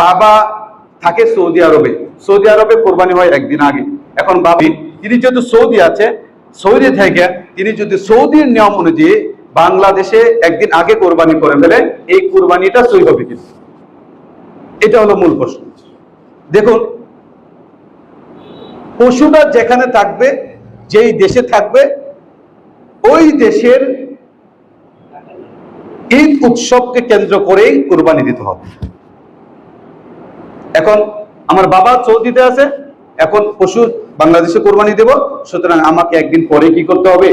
বাবা থাকে সৌদি আরবে। সৌদি আরবে কোরবানি হয় একদিন আগে। এখন বাবি, তিনি যেহেতু সৌদি আছে, সৌদি থেকে তিনি যদি সৌদির নিয়ম অনুযায়ী বাংলাদেশে একদিন আগে কোরবানি করে ফেলে এই কোরবানিটা সই হবে কিন্তু এটা হলো মূল প্রশ্ন। দেখুন পশুটা যেখানে থাকবে, যেই দেশে থাকবে, ওই দেশের ঈদ উৎসবকে কেন্দ্র করেই কোরবানি দিতে হবে। এখন আমার বাবা সৌদিতে আছে, এখন পশু বাংলাদেশে কোরবানি দেব, সুতরাং আমাকে একদিন পরে কি করতে হবে?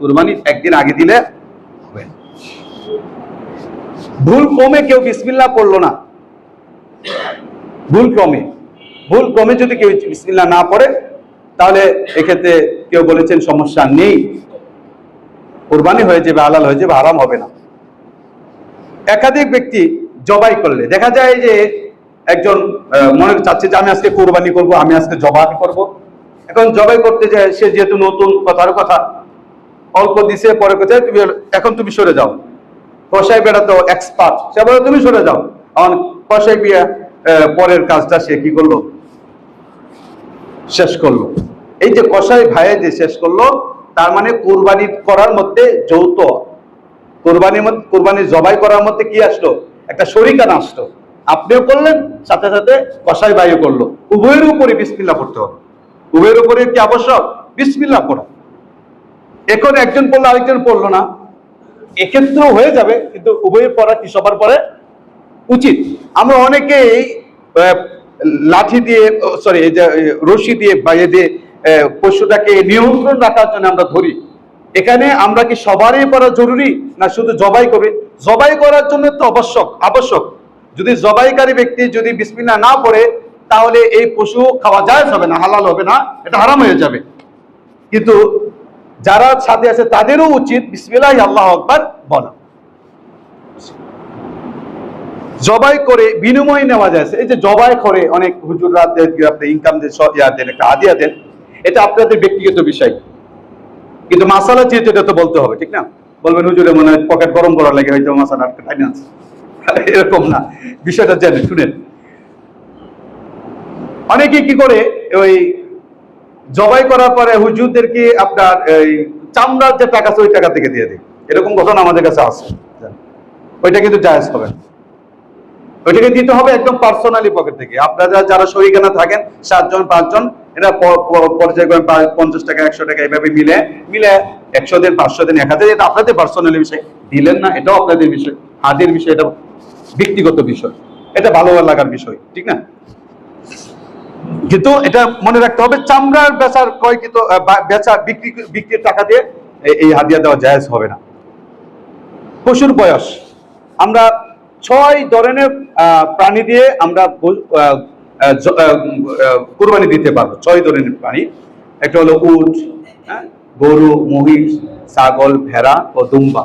কোরবানি একদিন আগে দিলে ভুল কমে কেউ বিসমিল্লাহ পড়ল না। ভুল ক্রমে। ভুল ক্রমে যদি কেউ বিসমিল্লাহ না পড়ে, তাহলে এক্ষেত্রে কেউ বলেছেন সমস্যা নেই। কোরবানি হয়ে যাবে আলাল হয়ে যাবে আরাম হবে না। একাধিক ব্যক্তি জবাই করলে। দেখা যায় যে একজন মনে চাচ্ছে যে আমি আজকে কোরবানি করব, আমি আজকে জবাই করব। এখন জবাই করতে যায়, সে যেহেতু নতুন কথার কথা, অল্প দিছে, পরে কোথায় তুমি এখন তুমি সরে যাও। কষাই বেড়া তো এক্সপার্ট সে বলে, তুমি সরে যাও। এখন কষাই বিয়া পরের কাজটা সে কি করল? শেষ করল। এই যে কষাই ভাইয়ে যে শেষ করল, তার মানে কোরবানি করার মধ্যে যৌথ। কোরবানির মধ্যে, কোরবানি জবাই করার মধ্যে কি আসলো? একটা শরিকানা আসলো আপনিও করলেন, সাথে সাথে কষাই ভাইও করল। উভয়ের উপরে বিসমিল্লা পড়তে হবে। উভয়ের উপরে কি আবশ্যক? বিসমিল্লা পড়া। এখন একজন পড়ল, আরেকজন পড়ল না। এক্ষেত্রেও হয়ে যাবে, কিন্তু উভয়ের পড়া কি সবার পরে উচিত। আমরা অনেকেই লাঠি দিয়ে সরি এই যে রশি দিয়ে বাইরে দিয়ে পশুটাকে নিয়ন্ত্রণ রাখার জন্য আমরা ধরি। এখানে আমরা কি সবারই পড়া জরুরি, না শুধু জবাই করবে জবাই করার জন্য তো আবশ্যক আবশ্যক। যদি জবাইকারী ব্যক্তি যদি বিসমিল্লাহ না পড়ে, তাহলে এই পশু খাওয়া যায় হবে না, হালাল হবে না, এটা হারাম হয়ে যাবে। কিন্তু যারা সাথে আছে, তাদেরও উচিত বিসমিল্লাহ আল্লাহ আকবার বলা। জবাই করে বিনিময় নেওয়া যায়। এই যে জবাই করে অনেক হুজুররা আপনি ইনকাম দেন একটা আদিয়া দেন, এটা আপনাদের ব্যক্তিগত বিষয়। কিন্তু মাসালা যেহেতু, এটা তো বলতে হবে, ঠিক না? বলবেন, হুজুরে মনে হয় পকেট গরম করার লাগে, হয়তো মাসালা ফাইন্যান্স এরকম না। বিষয়টা জানেন শুনেন। অনেকে কি করে, ওই জবাই করার পরে হুজুরদেরকে আপনার এই চামড়ার যে টাকা আছে, ওই টাকা থেকে দিয়ে দেয়। এরকম ঘটনা আমাদের কাছে আছে। ওইটা কিন্তু জায়জ হবে ওইটাকে দিতে হবে একদম পার্সোনালি পকেট থেকে। আপনারা যারা শরীকানা থাকেন, সাতজন, পাঁচজন, এরা পর্যায়ক্রমে পঞ্চাশ টাকা, একশো টাকা, এইভাবে মিলে মিলে একশো দিন পাঁচশো দিন এক হাজার এটা আপনাদের পার্সোনালি বিষয়। দিলেন না এটাও আপনাদের বিষয়। হাতের বিষয় এটা ব্যক্তিগত বিষয়। এটা ভালো লাগার বিষয় ঠিক না? কিন্তু এটা মনে রাখতে হবে চামড়ার বেচার ক্রয় কিন্তু বেচা বিক্রি বিক্রির টাকা দিয়ে এই- হাদিয়া দেওয়া জায়েজ হবে না। পশুর বয়স। আমরা ছয় ধরনের প্রাণী দিয়ে আমরা কুরবানি দিতে পারব। ছয় ধরনের প্রাণী। একটা হলো উট হ্যাঁ, গরু, মহিষ, ছাগল, ভেড়া ও দুম্বা।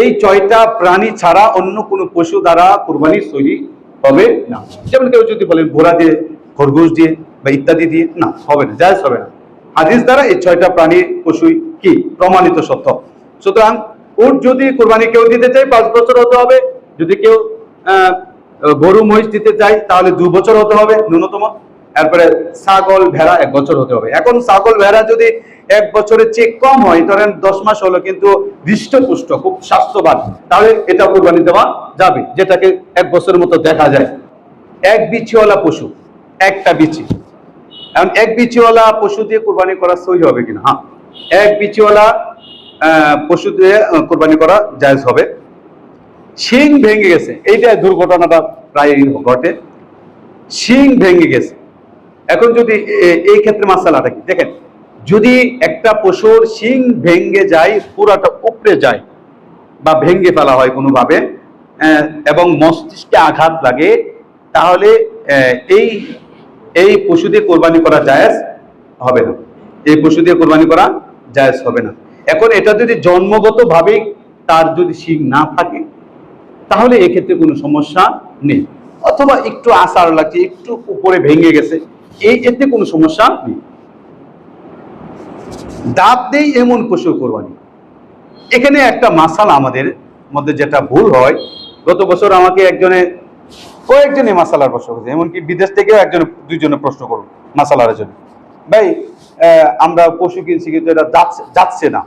এই ছয়টা প্রাণী ছাড়া অন্য কোনো পশু দ্বারা কুরবানি সহি হবে না। যেমন কেউ যদি বলেন ঘোড়া দিয়ে, খরগোশ দিয়ে বা ইত্যাদি দিয়ে, না, হবে না, জায়জ হবে না। হাদিস দ্বারা এই ছয়টা প্রাণী পশুই কি? প্রমাণিত সত্য। সুতরাং উট যদি কোরবানি কেউ দিতে চায়, পাঁচ বছর হতে হবে। যদি কেউ গরু, মহিষ দিতে চায়, তাহলে দু বছর হতে হবে ন্যূনতম। এরপরে ছাগল, ভেড়া এক বছর হতে হবে। এখন ছাগল, ভেড়া যদি এক বছরের চেয়ে কম হয়। ধরেন দশ মাস হলো কিন্তু হৃষ্টপুষ্ট, খুব স্বাস্থ্যবান। তাহলে এটা কোরবানি দেওয়া যাবে, যেটাকে এক বছরের মতো দেখা যায়। এক বিচিওয়ালা পশু, একটা বিচি। এখন এক বিচিওয়ালা পশু দিয়ে কোরবানি করা সহি হবে কিনা? হ্যাঁ। এক বিচিওয়ালা পশু দিয়ে কোরবানি করা জায়েজ হবে। শিং ভেঙে গেছে। এইটা দুর্ঘটনাটা প্রায় ঘটে। শিং ভেঙে গেছে। এখন যদি এই ক্ষেত্রে মাসালাটা কি? দেখেন যদি একটা পশুর শিং ভেঙ্গে যায়, পুরাটা উপড়ে যায় বা ভেঙ্গে ফেলা হয় কোনোভাবে এবং মস্তিষ্কে আঘাত লাগে, তাহলে এই এই পশু দিয়ে কোরবানি করা জায়েজ হবে না। এই পশু দিয়ে কোরবানি করা জায়েজ হবে না। এখন এটা যদি জন্মগতভাবে তার যদি শিং না থাকে, তাহলে এক্ষেত্রে কোনো সমস্যা নেই। অথবা একটু আসার লাগছে, একটু উপরে ভেঙে গেছে, এই এতে কোনো সমস্যা নেই। দাঁত নেই এমন পশু কোরবানি। এখানে একটা মাসালা আমাদের মধ্যে যেটা ভুল হয়, গত বছর আমাকে একজনে, কয়েকজনে মাসালার প্রশ্ন করছে, এমনকি বিদেশ থেকেও একজন, দুইজনে প্রশ্ন করল মাসালার জন্য। ভাই আমরা পশু কিনছি কিন্তু এটা যাচ্ছে না।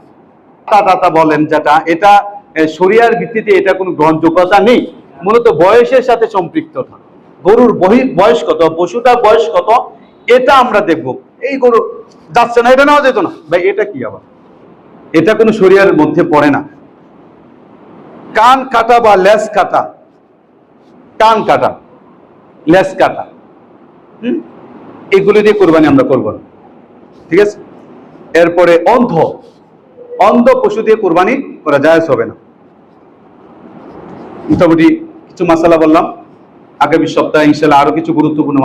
তা দাতা বলেন যেটা, এটা শরিয়ার ভিত্তিতে এটা কোনো গ্রহণযোগ্যতা নেই। মূলত বয়সের সাথে সম্পৃক্ততা গরুর বহি, বয়স কত, পশুটার বয়স কত, এটা আমরা দেখব। এই গরু যাচ্ছে না, এটা নেওয়া যেত না। ভাই, এটা কি আবার? এটা কোনো শরিয়ার মধ্যে পড়ে না। কান কাটা বা লেস কাটা, কান কাটা লেস কাটা? এগুলো দিয়ে কোরবানি আমরা করব না। ঠিক আছে? এরপরে অন্ধ অন্ধ পশু দিয়ে কোরবানি করা যায় হবে না। মোটামুটি কিছু মশালা বললাম। আগামী সপ্তাহে ইনশাল্লাহ আরও কিছু গুরুত্বপূর্ণ